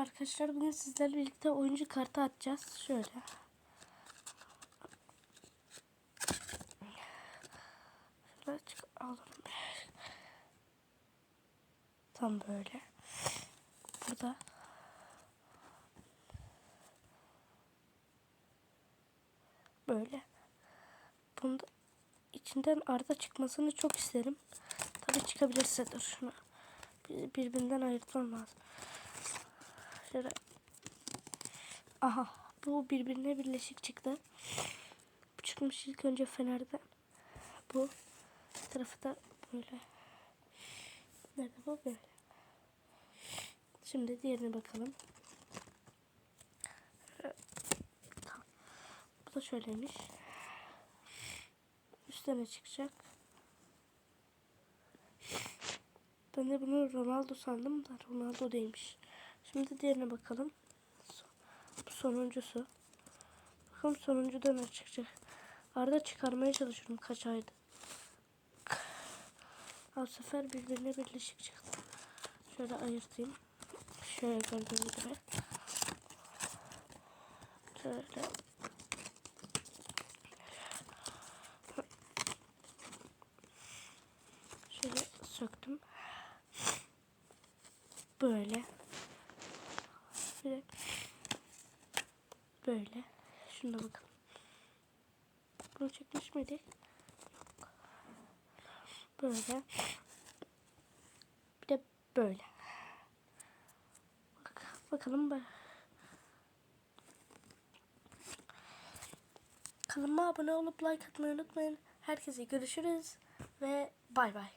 arkadaşlar. Bugün sizlerle birlikte oyuncu kartı atacağız. Şöyle. Çık alalım. Tam böyle. Burada. Böyle. Bunda içinden Arda çıkmasını çok isterim. Tabii çıkabilirse dur şunu. Bir- Birbirinden ayırtmam. Şöyle. Aha. Bu birbirine birleşik çıktı. Bu çıkmış ilk önce Fener'den. Bu tarafı da böyle. Nerede bu böyle. Şimdi diğerine bakalım. Bu da şöyleymiş. Üstüne çıkacak. Ben de bunu Ronaldo sandım da Ronaldo değilmiş. Şimdi diğerine bakalım. Bu sonuncusu. Bakalım sonuncuda ne çıkacak. Arada çıkarmaya çalışıyorum kaç ayda. Bu sefer birbirine birleşik çıktı. Şöyle ayırtayım. Şöyle gördüğünüz gibi. Şöyle. Şöyle söktüm. Böyle. De böyle. Şuna bakalım. Bunu çekmiş miydik? Yok. Böyle. Bir de böyle. Bak, bakalım bak. Kanalıma abone olup like atmayı unutmayın. Herkese görüşürüz ve bay bay.